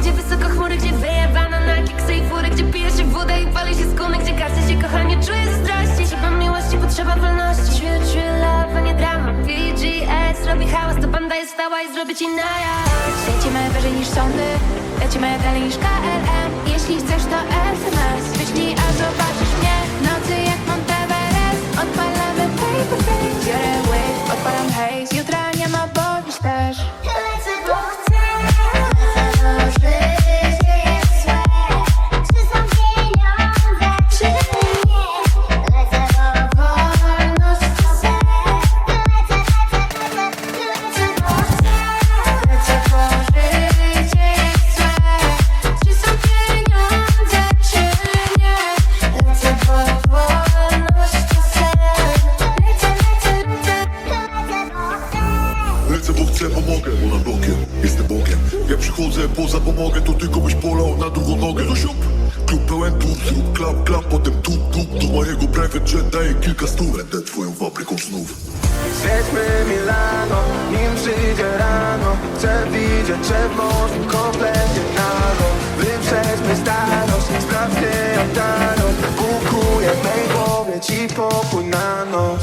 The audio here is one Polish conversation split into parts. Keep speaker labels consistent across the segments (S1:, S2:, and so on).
S1: gdzie wysoko chmury Gdzie wyjebana na kiksy i fury Gdzie pije się wodę i pali się skóny Gdzie każdy się kochanie czuje zazdrości Trzeba miłości, potrzeba wolności. Czuję, czuję love, a nie drama. VGS robi hałas, to banda jest stała i zrobi ci najazd
S2: Świecimy wyżej niż sądy Lecimy dalej niż KLM Jeśli chcesz to SMS
S3: Ja przychodzę, poza pomogę, to tylko byś polał na drugą nogę. No siup, klub pełen tup, zrób klap, klap, potem tup, tup Do mojego private jet daję kilka stów. Będę twoją fabryką snów
S4: Zjedźmy Milano, nim przyjdzie rano. Chcę widzieć morzem kompletnie nago. Wyprzedźmy starość, sprawdźmy oddano Bukuję w mej głowie ci pokój na noc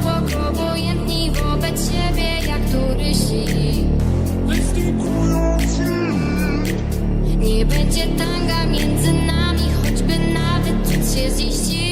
S5: obok, obojętni wobec siebie, jak turyści. Nie będzie tanga między nami, choćby nawet się ziścił.